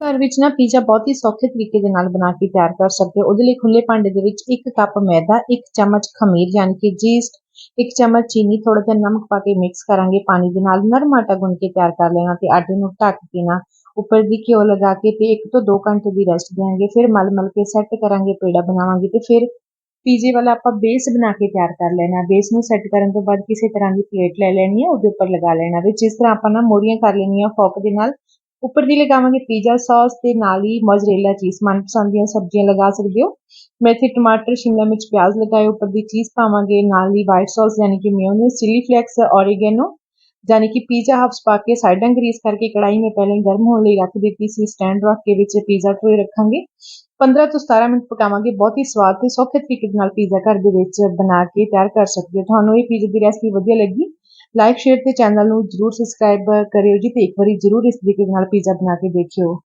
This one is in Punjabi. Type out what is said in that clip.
ਘਰ ਵਿੱਚ ਨਾ ਪੀਜ਼ਾ ਬਹੁਤ ਹੀ ਸੌਖੇ ਤਰੀਕੇ ਦੇ ਨਾਲ ਬਣਾ ਕੇ ਤਿਆਰ ਕਰ ਸਕਦੇ ਹੋ। ਉਹਦੇ ਲਈ ਖੁੱਲੇ ਭਾਂਡੇ ਦੇ ਵਿੱਚ ਇੱਕ ਕੱਪ ਮੈਦਾ, ਇੱਕ ਚਮਚ ਖਮੀਰ ਯਾਨੀ ਕਿ ਜੀਸਟ, ਇੱਕ ਚਮਚ ਚੀਨੀ ਥੋੜਾ ਜਿਹਾ ਨਮਕ ਪਾ ਕੇ ਮਿਕਸ ਕਰਾਂਗੇ। ਪਾਣੀ ਦੇ ਨਾਲ ਨਰਮ ਆਟਾ ਗੁੰਨ ਕੇ ਤਿਆਰ ਕਰ ਲੈਣਾ ਤੇ ਆਟੇ ਨੂੰ ਢੱਕ ਕੇ ਨਾ ਉੱਪਰ ਦੀ ਘਿਓ ਲਗਾ ਕੇ ਤੇ 1 ਤੋਂ 2 ਘੰਟੇ ਦੀ ਰੈਸਟ ਦੇਵਾਂਗੇ ਫਿਰ ਮਲ ਮਲ ਕੇ ਸੈੱਟ ਕਰਾਂਗੇ, ਪੇੜਾ ਬਣਾਵਾਂਗੇ ਤੇ ਫਿਰ ਪੀਜ਼ੇ ਵਾਲਾ ਆਪਾਂ ਬੇਸ ਬਣਾ ਕੇ ਤਿਆਰ ਕਰ ਲੈਣਾ। ਬੇਸ ਨੂੰ ਸੈੱਟ ਕਰਨ ਤੋਂ ਬਾਅਦ ਕਿਸੇ ਤਰ੍ਹਾਂ ਦੀ ਪਲੇਟ ਲੈ ਲੈਣੀ ਹੈ, ਉਹਦੇ ਉੱਪਰ ਲਗਾ ਲੈਣਾ। ਵੀ ਜਿਸ ਤਰ੍ਹਾਂ ਆਪਾਂ ਨਾ ਮੋਰੀਆਂ ਕਰ ਲੈਣੀਆਂ ਫੋਕ ਦੇ ਨਾਲ ਉੱਪਰ ਦੀ ਲਗਾਵਾਂਗੇ ਪੀਜ਼ਾ ਸੌਸ ਤੇ ਨਾਲ ਹੀ ਮੋਜ਼ਰੇਲਾ ਚੀਜ਼ ਮਨਪਸੰਦ ਦੀਆਂ ਸਬਜ਼ੀਆਂ ਲਗਾ ਸਕਦੇ ਹੋ। ਮੈਂ ਇੱਥੇ ਟਮਾਟਰ, ਸ਼ਿਮਲਾ ਮਿਰਚ, ਪਿਆਜ਼ ਲਗਾਏ, ਉੱਪਰ ਦੀ ਚੀਜ਼ ਪਾਵਾਂਗੇ, ਨਾਲ ਹੀ ਵਾਈਟ ਸੌਸ ਯਾਨੀ ਕਿ ਮਿਓਨੀਜ਼ ਚਿਲੀ ਫਲੇਕਸ ਔਰੀਗੈਨੋ ਯਾਨੀ ਕਿ ਪੀਜ਼ਾ ਹਬਸ ਪਾ ਕੇ ਸਾਈਡਾਂ ਗਰੀਸ ਕਰਕੇ ਕੜਾਈ ਮੈਂ ਪਹਿਲਾਂ ਗਰਮ ਹੋਣ ਲਈ ਰੱਖ ਦਿੱਤੀ ਸੀ। ਸਟੈਂਡ ਰੱਖ ਕੇ ਵਿੱਚ ਪੀਜ਼ਾ ਟ੍ਰੇ ਰੱਖਾਂਗੇ। 15 ਤੋਂ 17 ਮਿੰਟ ਪਕਾਵਾਂਗੇ, ਬਹੁਤ ਹੀ ਸਵਾਦ ਤੇ ਸੌਖੇ ਤਰੀਕੇ ਨਾਲ ਪੀਜ਼ਾ ਘਰ ਦੇ ਵਿੱਚ ਬਣਾ ਕੇ ਤਿਆਰ ਕਰ ਸਕਦੇ ਹੋ। ਤੁਹਾਨੂੰ ਇਹ ਪੀਜ਼ਾ ਦੀ ਰੈਸਪੀ ਵਧੀਆ ਲੱਗੀ ਲਾਈਕ, ਸ਼ੇਅਰ ਤੇ ਚੈਨਲ ਨੂੰ ਜਰੂਰ ਸਬਸਕ੍ਰਾਈਬ ਕਰਿਓ ਜੀ ਤੇ ਇੱਕ ਵਾਰੀ ਜਰੂਰ ਇਸ ਤਰੀਕੇ ਨਾਲ ਪੀਜ਼ਾ ਬਣਾ ਕੇ ਦੇਖਿਓ।